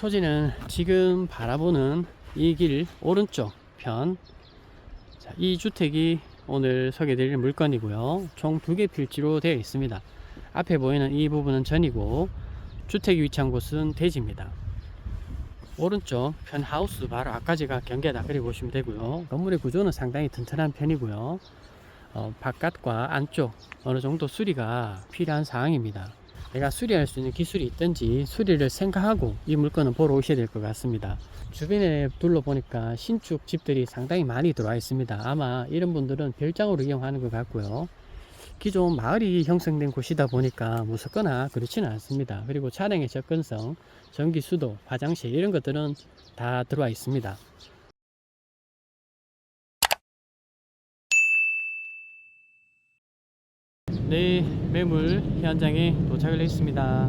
토지는 지금 바라보는 이 길 오른쪽 편. 자, 이 주택이 오늘 소개드릴 물건이고요. 총 두 개 필지로 되어 있습니다. 앞에 보이는 이 부분은 전이고 주택이 위치한 곳은 대지입니다. 오른쪽 편 하우스 바로 앞까지가 경계다 그리고 보시면 되고요. 건물의 구조는 상당히 튼튼한 편이고요. 어, 바깥과 안쪽 어느 정도 수리가 필요한 상황입니다. 내가 수리할 수 있는 기술이 있든지 수리를 생각하고 이 물건은 보러 오셔야 될 것 같습니다. 주변에 둘러보니까 신축 집들이 상당히 많이 들어와 있습니다. 아마 이런 분들은 별장으로 이용하는 것 같고요. 기존 마을이 형성된 곳이다 보니까 무섭거나 그렇지는 않습니다. 그리고 차량의 접근성, 전기 수도, 화장실 이런 것들은 다 들어와 있습니다. 네, 매물 현장에 도착을 했습니다.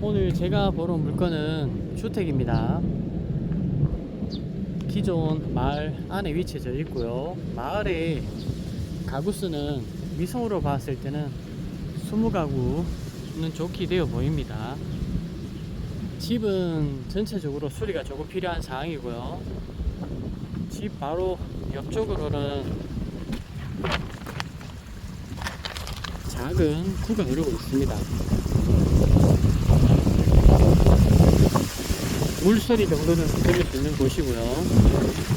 오늘 제가 보러 온 물건은 주택입니다. 기존 마을 안에 위치해져 있고요. 마을의 가구 수는 미성으로 봤을 때는 20가구는 좋게 되어 보입니다. 집은 전체적으로 수리가 조금 필요한 상황이고요. 집 바로 옆쪽으로는 작은 구가 흐르고 있습니다. 물소리 정도는 들릴 수 있는 곳이고요.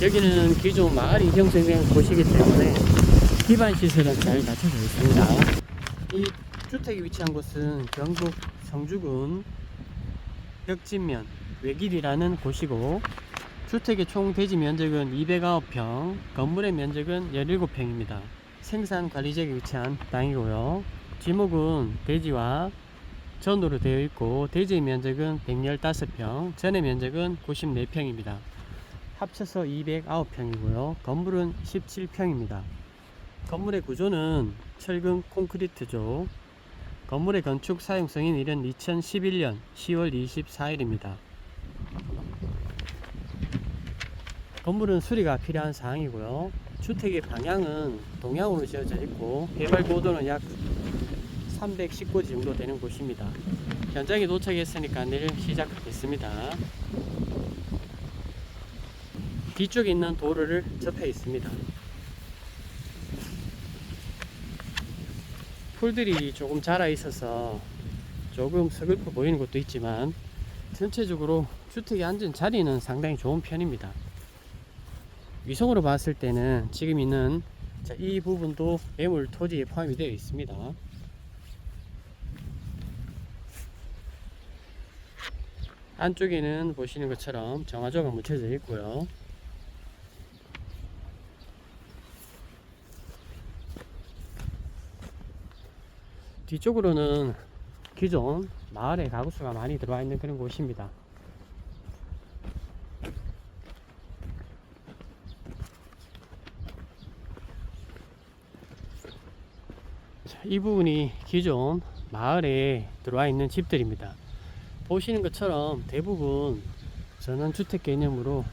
여기는 기존 마을이 형성된 곳이기 때문에 기반 시설은 잘 갖춰져 있습니다. 이 주택이 위치한 곳은 경북 성주군 벽진면 외길이라는 곳이고 주택의 총 대지 면적은 209평, 건물의 면적은 17평입니다. 생산 관리 지역에 위치한 땅이고요. 지목은 대지와 전으로 되어 있고 대지의 면적은 115평, 전의 면적은 94평입니다. 합쳐서 209평이고요. 건물은 17평입니다. 건물의 구조는 철근 콘크리트죠. 건물의 건축 사용성인 일은 2011년 10월 24일입니다. 건물은 수리가 필요한 사항이고요. 주택의 방향은 동향으로 지어져 있고 해발 고도는 약 319지 정도 되는 곳입니다. 현장에 도착했으니까 내일 시작하겠습니다. 뒤쪽에 있는 도로를 접해 있습니다. 풀들이 조금 자라 있어서 조금 서글퍼 보이는 것도 있지만 전체적으로 주택에 앉은 자리는 상당히 좋은 편입니다. 위성으로 봤을 때는 지금 있는 자, 이 부분도 매물 토지에 포함이 되어 있습니다. 안쪽에는 보시는 것처럼 정화조가 묻혀져 있고요. 뒤쪽으로는 기존 마을에 가구수가 많이 들어와 있는 그런 곳입니다. 자, 이 부분이 기존 마을에 들어와 있는 집들입니다. 보시는 것처럼 대부분 전원주택 개념으로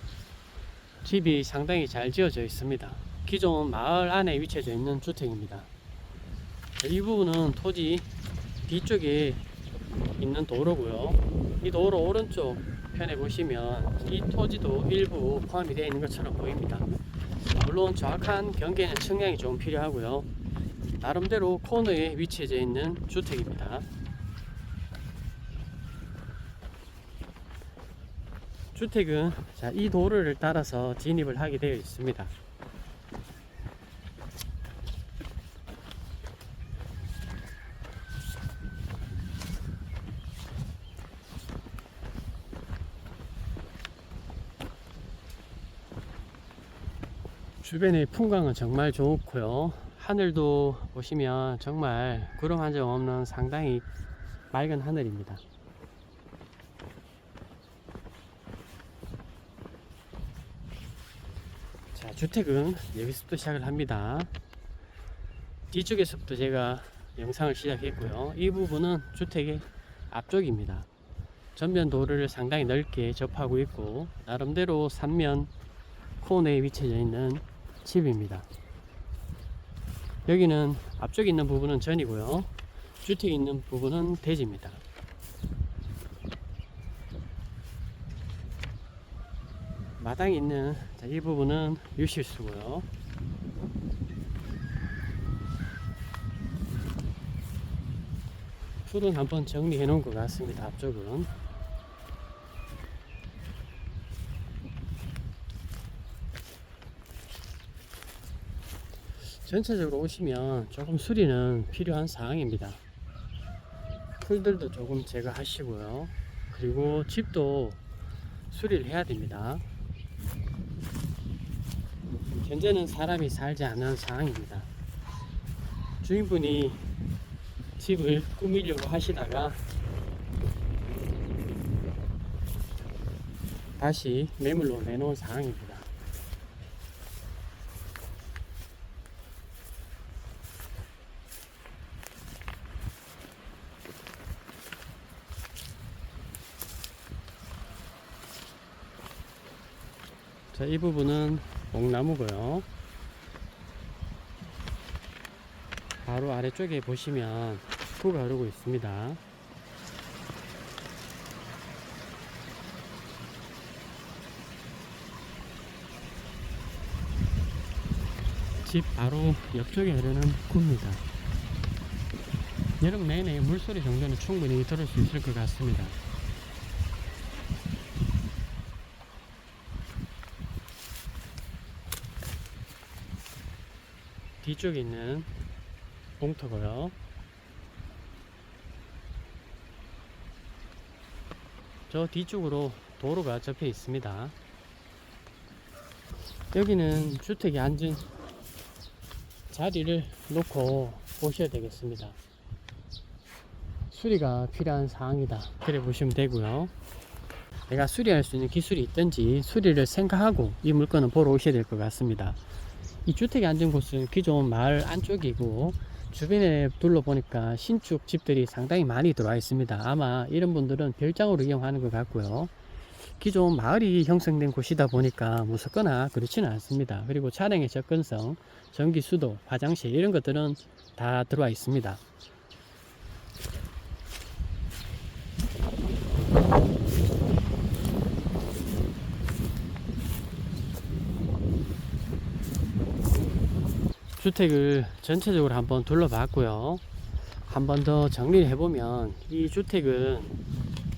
집이 상당히 잘 지어져 있습니다. 기존 마을 안에 위치해져 있는 주택입니다. 이 부분은 토지 뒤쪽에 있는 도로고요. 이 도로 오른쪽 편에 보시면 이 토지도 일부 포함이 되어 있는 것처럼 보입니다. 물론 정확한 경계는 측량이 좀 필요하고요. 나름대로 코너에 위치해져 있는 주택입니다. 주택은 자, 이 도로를 따라서 진입을 하게 되어 있습니다. 주변의 풍광은 정말 좋고요. 하늘도 보시면 정말 구름 한 점 없는 상당히 맑은 하늘입니다. 주택은 여기서부터 시작을 합니다. 뒤쪽에서부터 제가 영상을 시작했고요. 이 부분은 주택의 앞쪽입니다. 전면 도로를 상당히 넓게 접하고 있고 나름대로 삼면 코너에 위치해 있는 집입니다. 여기는 앞쪽에 있는 부분은 전이고요. 주택이 있는 부분은 대지입니다. 마당에 있는 자, 이 부분은 유실수고요. 풀은 한번 정리해 놓은 것 같습니다. 앞쪽은. 전체적으로 오시면 조금 수리는 필요한 상황입니다. 풀들도 조금 제거하시고요. 그리고 집도 수리를 해야 됩니다. 현재는 사람이 살지 않는 상황입니다. 주인분이 집을 꾸미려고 하시다가 다시 매물로 내놓은 상황입니다. 자, 이 부분은 옥나무고요. 바로 아래쪽에 보시면 구가 흐르고 있습니다. 집 바로 옆쪽에 흐르는 구입니다. 여름 내내 물소리 정도는 충분히 들을 수 있을 것 같습니다. 뒤쪽에 있는 공터고요. 저 뒤쪽으로 도로가 접해 있습니다. 여기는 주택에 앉은 자리를 놓고 보셔야 되겠습니다. 수리가 필요한 상황이다. 그래 보시면 되고요. 내가 수리할 수 있는 기술이 있든지 수리를 생각하고 이 물건을 보러 오셔야 될 것 같습니다. 이 주택에 앉은 곳은 기존 마을 안쪽이고 주변에 둘러보니까 신축 집들이 상당히 많이 들어와 있습니다. 아마 이런 분들은 별장으로 이용하는 것 같고요. 기존 마을이 형성된 곳이다 보니까 무섭거나 그렇지는 않습니다. 그리고 차량의 접근성, 전기 수도, 화장실 이런 것들은 다 들어와 있습니다. 주택을 전체적으로 한번 둘러봤고요. 한 번 더 정리를 해보면 이 주택은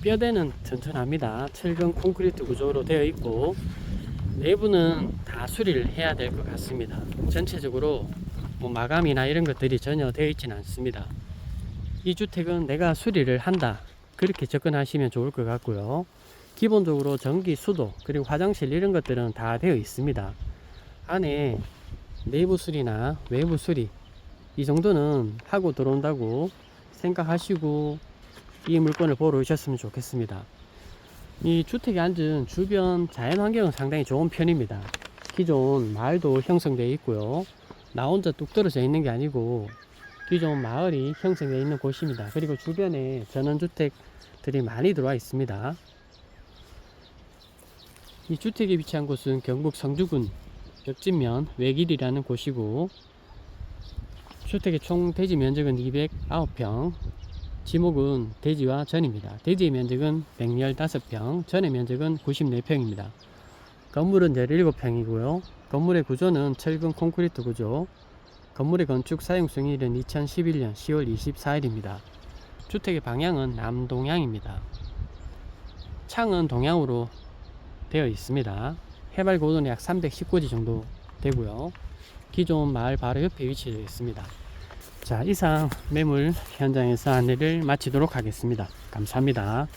뼈대는 튼튼합니다. 철근 콘크리트 구조로 되어 있고 내부는 다 수리를 해야 될 것 같습니다. 전체적으로 뭐 마감이나 이런 것들이 전혀 되어 있지는 않습니다. 이 주택은 내가 수리를 한다. 그렇게 접근하시면 좋을 것 같고요. 기본적으로 전기, 수도, 그리고 화장실 이런 것들은 다 되어 있습니다. 안에 내부 수리나 외부 수리 이 정도는 하고 들어온다고 생각하시고 이 물건을 보러 오셨으면 좋겠습니다. 이 주택에 앉은 주변 자연 환경은 상당히 좋은 편입니다. 기존 마을도 형성되어 있고요. 나 혼자 뚝 떨어져 있는 게 아니고 기존 마을이 형성되어 있는 곳입니다. 그리고 주변에 전원주택들이 많이 들어와 있습니다. 이 주택이 위치한 곳은 경북 성주군 옆진면 외길이라는 곳이고 주택의 총 대지 면적은 209평 지목은 대지와 전입니다. 대지의 면적은 115평, 전의 면적은 94평입니다. 건물은 17평이고요. 건물의 구조는 철근 콘크리트 구조. 건물의 건축 사용승일은 2011년 10월 24일입니다. 주택의 방향은 남동향입니다. 창은 동향으로 되어 있습니다. 해발 고도는 약 319지 정도 되고요. 기존 마을 바로 옆에 위치되어 있습니다. 자, 이상 매물 현장에서 안내를 마치도록 하겠습니다. 감사합니다.